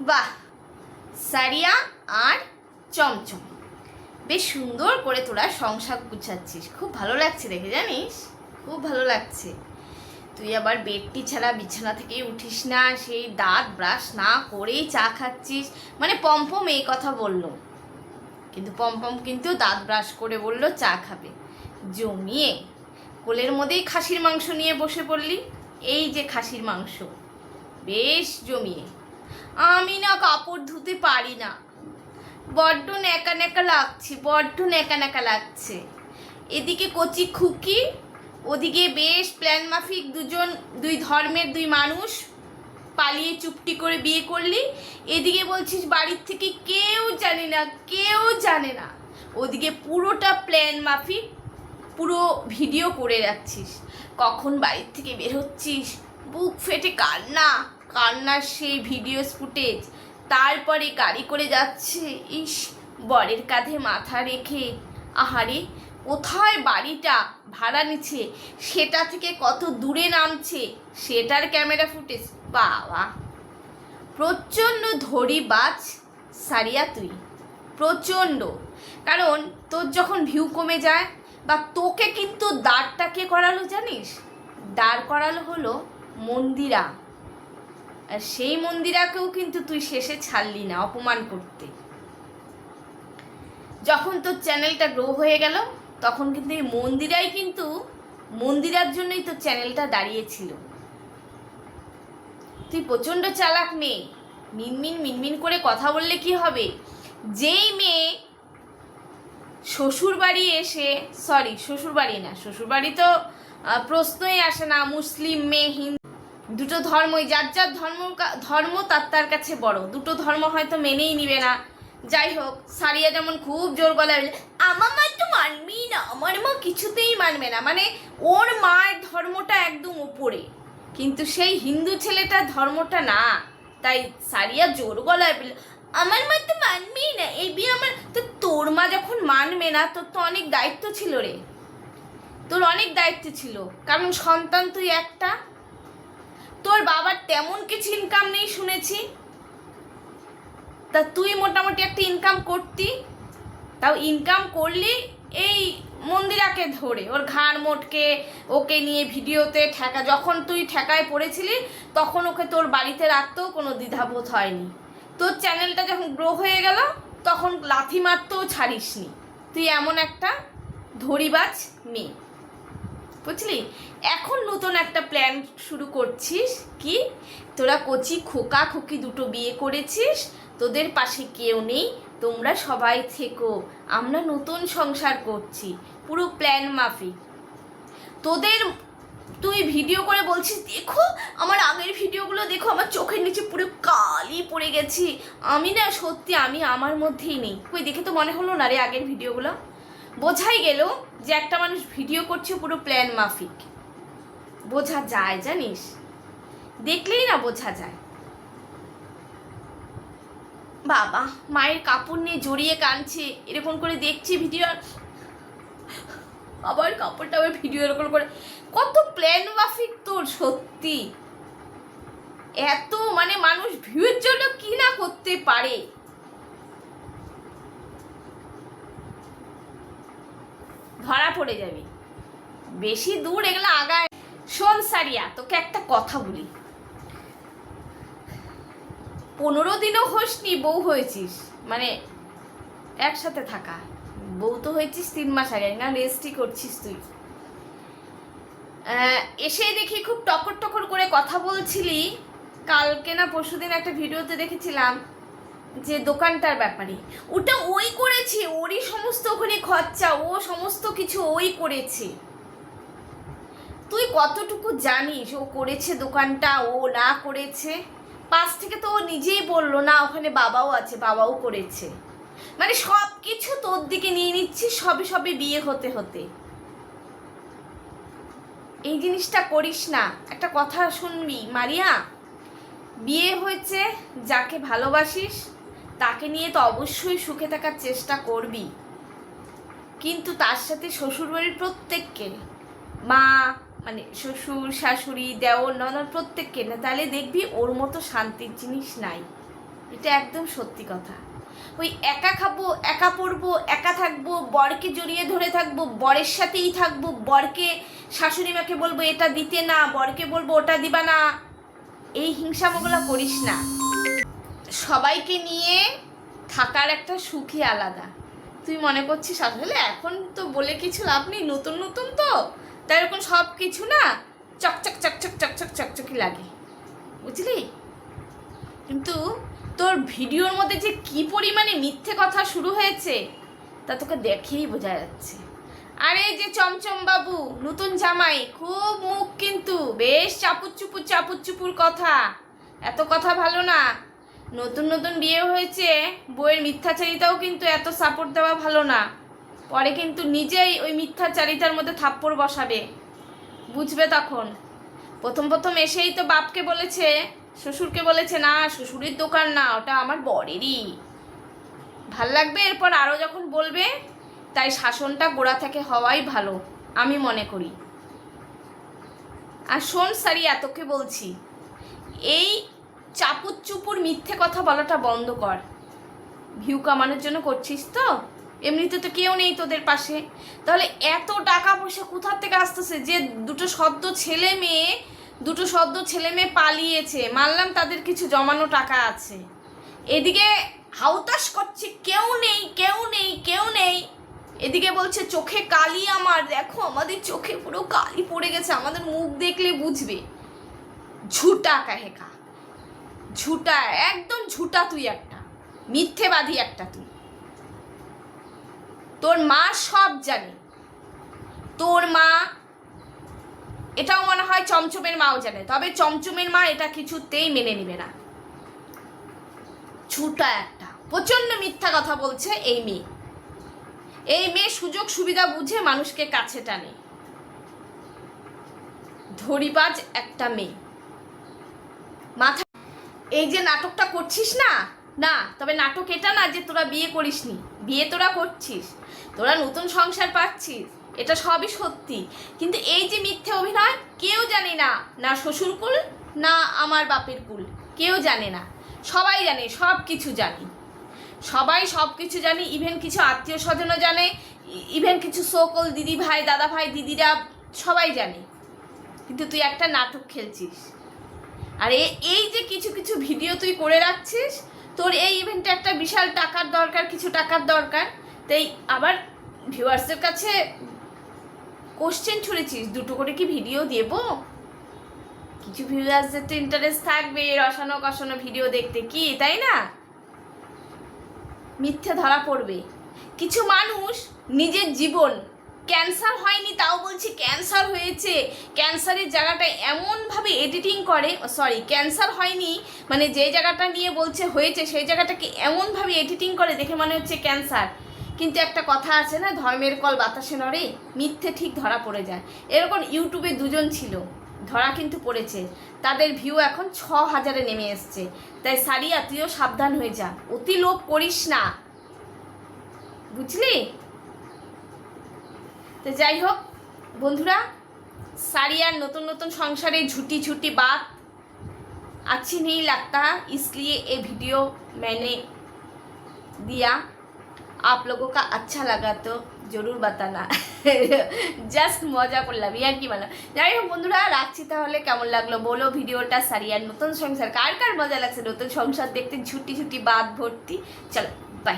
বাহ, সারিয়া আর চমচম। বেশ সুন্দর করে তোরা সংসার গুছাচ্ছিস। খুব ভালো লাগছে দেখে, জানিস? খুব ভালো লাগছে। তুই আবার বেডটি ছাড়া বিছানা থেকে উঠিস না, সেই দাঁত ব্রাশ না করেই চা খাচ্ছিস। মানে পম্পম এই কথা বলল। কিন্তু পম্পম কিন্তু দাঁত ব্রাশ করে বলল, চা খাবে। জমিয়ে কোলের মধ্যেই খাসির মাংস নিয়ে বসে পড়লি। এই যে খাসির মাংস, বেশ জমিয়ে। আমি না কাপড় ধুতে পারি না। বড্ড ন্যাকা ন্যাকা লাগছে, বড্ড ন্যাকা ন্যাকা লাগছে। এদিকে কচি খুকি, ওদিকে বেশ প্ল্যান মাফিক দুজন, দুই ধর্মের দুই মানুষ পালিয়ে চুপটি করে বিয়ে করলি। এদিকে বলছিস বাড়ির থেকে কেউ জানে না, কেউ জানে না। ওদিকে পুরোটা প্ল্যান মাফিক, পুরো ভিডিও করে রাখছিস। কখন বাড়ির থেকে বের হচ্ছিস? বুক ফেটে কান্না। কান্নার সেই ভিডিও ফুটেজ তারপরে গাড়ি করে যাচ্ছে। ইস, বরের কাঁধে মাথা রেখে। আহারে, কোথায় বাড়িটা? ভাড়া নিচ্ছে। সেটা থেকে কত দূরে নামছে? সেটার ক্যামেরা ফুটেজ বাবা। প্রচণ্ড ধরি বাজ সারিয়া তুই। প্রচণ্ড। কারণ, তোর যখন ভিউ কমে যায়, বা তোকে কিন্তু দাঁড়টা কে করালো, জানিস? দাঁড় করালো হলো মন্দিরা। সেই মন্দিরাকেও কিন্তু তুই শেষে ছাড়লি না, অপমান করতে। যখন তোর চ্যানেলটা গ্রো হয়ে গেল, তখন কিন্তু এই মন্দিরাই কিন্তু মন্দিরার জন্যই তোর চ্যানেলটা দাঁড়িয়েছিল। তুই প্রচণ্ড চালাক মেয়ে, মিনমিন মিনমিন করে কথা বললে কি হবে? যেই মেয়ে শ্বশুর বাড়ি এসে সরি শ্বশুর বাড়ি না শ্বশুর বাড়ি তো প্রশ্নই আসে না, মুসলিম মেয়ে, হিন্দু দুটো ধর্মই যার যার ধর্ম ধর্ম তার তার কাছে বড়। দুটো ধর্ম হয়তো মেনেই নিবে না। যাই হোক সারিয়া যেমন খুব জোর গলায় বলে, আমার মা তো মানবেই না আমার মা কিছুতেই মানবে না। মানে ওর মায়ের ধর্মটা একদম ওপরে। কিন্তু সেই হিন্দু ছেলেটার ধর্মটা না। তাই সারিয়া জোর গলায় বলে আমার মা তো মানবেই না এই বিয়ে আমার তো তোর মা যখন মানবে না তোর তো অনেক দায়িত্ব ছিল রে। তোর অনেক দায়িত্ব ছিল। কারণ সন্তান তুই একটা তোর বাবার তেমন কিছু ইনকাম নেই শুনেছি। তা তুই মোটামুটি একটা ইনকাম করতি। তাও ইনকাম করলি এই মন্দিরাকে ধরে, ওর ঘাড় মোটকে, ওকে নিয়ে ভিডিওতে ঠেকা। যখন তুই ঠেকায় পড়েছিলি, তখন ওকে তোর বাড়িতে রাখতেও কোনো দ্বিধাবোধ হয়নি। তোর চ্যানেলটা যখন গ্রো হয়ে গেল, তখন লাথি মারতেও ছাড়িসনি। তুই এমন একটা ধরিবাজ মেয়ে। বুঝলি? এখন নতুন একটা প্ল্যান শুরু করছিস কি? তোরা কচি খোকা খুকি দুটো বিয়ে করেছিস, তোদের পাশে কেউ নেই, তোমরা সবাই থেকো, আমরা নতুন সংসার করছি, পুরো প্ল্যান মাফিক। তোদের, তুই ভিডিও করে বলছিস, দেখো, আমার আগের ভিডিওগুলো দেখো, আমার চোখের নিচে পুরো কালি পড়ে গেছি। আমি না, সত্যি, আমি আমার মধ্যেই নেই। কই, দেখে তো মনে হলো না রে আগের ভিডিওগুলো বোঝাই গেল যে একটা মানুষ ভিডিও করছে পুরো প্ল্যান মাফিক। বোঝা যায়, জানিস? দেখলেই না বোঝা যায়। বাবা, মায়ের কাপড় নিয়ে জড়িয়ে কাঁদছে, এরকম করে দেখছি ভিডিও আবার কাপড়টা আবার ভিডিও এরকম করে। কত প্ল্যান মাফিক তোর, সত্যি। এত মানে মানুষ ভিউয়ের জন্য কি না করতে পারে? ধরা পড়ে যাবি। বেশি দূর এগুলো আগায় শোন সারিয়া, তোকে একটা কথা বলি। পনেরো দিনও হোসনি, বউ হয়েছিস। মানে একসাথে থাকা। বউ তো হয়েছিস তিন মাস আগে, না? রেস্টই করছিস তুই। এসে দেখি খুব টকর টকর করে কথা বলছিলি। কালকে না পরশুদিন একটা ভিডিওতে দেখেছিলাম। যে দোকানটার ব্যাপারে। ওটা ওই করেছে, ওরই সমস্ত ওখানে খরচা, ও সমস্ত কিছু ওই করেছে। তুই কতটুকু জানিস, ও করেছে দোকানটা, ও না করেছে? পাশ থেকে তো ও নিজেই বলল, না, ওখানে বাবাও আছে, বাবাও করেছে। মানে সব কিছু তোর দিকে নিয়ে নিচ্ছিস, সবে সবে বিয়ে হতে হতে। এই জিনিসটা করিস না। একটা কথা শুনবি, মারিয়া। বিয়ে হয়েছে, যাকে ভালোবাসিস তাকে নিয়ে তো অবশ্যই সুখে থাকার চেষ্টা করবি। কিন্তু তার সাথে শ্বশুরবাড়ির প্রত্যেককে, মা মানে শ্বশুর, শাশুড়ি, দেওর, ননদ প্রত্যেককে না, তাহলে দেখবি ওর মতো শান্তির জিনিস নাই। এটা একদম সত্যি কথা। ওই একা খাব, একা পড়ব, একা থাকব, বরকে জড়িয়ে ধরে থাকব, বরের সাথেই থাকব, বরকে শাশুড়ি মাকে বলব এটা দিতে না, বরকে বলব ওটা দিবা না। এই হিংসামগুলো করিস না। সবাইকে নিয়ে থাকার একটা সুখই আলাদা। তুই মনে করছিস, আসলে এখন তো বলে কিছু লাভ নেই, নতুন নতুন তো। তাই এরকম সব কিছু না চকচক চকচক চকচক চকচকি লাগে। বুঝলি? কিন্তু তোর ভিডিওর মধ্যে যে কি পরিমাণে মিথ্যে কথা শুরু হয়েছে, তা তোকে দেখেই বোঝা যাচ্ছে। আরে যে চমচম বাবু, নতুন জামাই, খুব মুখ কিন্তু, বেশ চাপুর চুপুর চাপুর চুপুর কথা। এত কথা ভালো না নতুন নতুন বিয়ে হয়েছে বইয়ের মিথ্যাচারিতাও কিন্তু এত সাপোর্ট দেওয়া ভালো না। পরে কিন্তু নিজেই ওই মিথ্যাচারিতার মধ্যে থাপ্পড় বসাবে। বুঝবে তখন। প্রথম প্রথম এসেই তো বাপকে বলেছে, শ্বশুরকে বলেছে, না, শ্বশুরের দোকান না, ওটা আমার বরেরই। ভালো লাগবে, এরপর আরও যখন বলবে, তাই শাসনটা গোড়া থেকে হওয়াই ভালো, আমি মনে করি। আর শোন সারিয়া, তোকে বলছি, এই চাপুর চুপুর মিথ্যে কথা বলাটা বন্ধ কর। ভিউ কামানোর জন্য করছিস তো? এমনিতে তো কেউ নেই তোদের পাশে। তাহলে এত টাকা পয়সা কোথার থেকে আসতেছে যে দুটো সদ্য ছেলে মেয়ে, দুটো সদ্য ছেলে মেয়ে পালিয়েছে? মানলাম তাদের কিছু জমানো টাকা আছে। এদিকে হাউতাস করছে কেউ নেই কেউ নেই কেউ নেই। এদিকে বলছে, চোখে কালি আমার। দেখো, আমাদের চোখে পুরো কালি পড়ে গেছে। আমাদের মুখ দেখলে বুঝবে। ঝুটা কাহেকা। ঝুটা, একদম ঝুটা তুই একটা। মিথ্যেবাদী একটা তুই। তোর মা সব জানে। তোর মা, এটাও মনে হয় চমচমের মাও জানে। তবে চমচমের মা এটা কিছুতেই মেনে নেবে না। ছুটা একটা। প্রচণ্ড মিথ্যা কথা বলছে এই মেয়ে। এই মেয়ে সুযোগ সুবিধা বুঝে মানুষকে কাছে টানে। ধরিবাজ একটা মেয়ে। মাথা এই যে নাটকটা করছিস না? না, তবে নাটক এটা না যে তোরা বিয়ে করিসনি। বিয়ে তোরা করছিস। তোরা নতুন সংসার পাচ্ছিস। এটা সবই সত্যি। কিন্তু এই যে মিথ্যে অভিনয়, কেউ জানে না। না শ্বশুর কুল, না আমার বাপের কুল। কেউ জানে না। সবাই জানে সব কিছু জানি। সবাই সব কিছু জানি ইভেন কিছু আত্মীয় স্বজনও জানে ইভেন কিছু সকল দিদি ভাই, দাদা ভাই, দিদিরা সবাই জানে। কিন্তু তুই একটা নাটক খেলছিস। আর এই যে কিছু কিছু ভিডিও তুই করে রাখছিস, তোর এই ইভেন্টে একটা বিশাল টাকার দরকার, কিছু টাকার দরকার। তাই আবার ভিউয়ার্সের কাছে কোশ্চেন ছুড়েছিস, দুটো করে কি ভিডিও দেব? কিছু ভিউয়ার্সদের তো ইন্টারেস্ট থাকবে, রসানো কষানো ভিডিও দেখতে কি, তাই না? মিথ্যে ধরা পড়বে। কিছু মানুষ নিজের জীবন ক্যান্সার হয়নি, তাও বলছি ক্যান্সার হয়েছে। ক্যান্সারের জায়গাটা এমনভাবে এডিটিং করে সরি ক্যান্সার হয়নি মানে যে জায়গাটা নিয়ে বলছে হয়েছে, সেই জায়গাটাকে এমনভাবে এডিটিং করে দেখে মনে হচ্ছে ক্যান্সার। কিন্তু একটা কথা আছে না, ধর্মের কল বাতাসে নড়ে, মিথ্যে ঠিক ধরা পড়ে যায়। এরকম ইউটিউবে দুজন ছিল, ধরা কিন্তু পড়েছে। তাদের ভিউ এখন ছ হাজারে নেমে এসছে। তাই সারিয়া, তুইও সাবধান হয়ে যা, অতি লোভ করিস না। বুঝলি? তো যাই হোক বন্ধুরা साड़ियार नतून नतून संसारे झूठी झूठी बात अच्छी नहीं लगता इसलिए ये वीडियो मैंने दिया आप लोगों का अच्छा लगा तो জরুর বাতানা জাস্ট মজা করলাম ইয়ার কি বললাম যাই হোক বন্ধুরা রাখছি তাহলে কেমন লাগলো বলো ভিডিওটা সারিয়ার নতুন সংসার কার কার মজা লাগছে নতুন সংসার দেখতে ঝুটি ঝুটি বাদ ভর্তি চলো বাই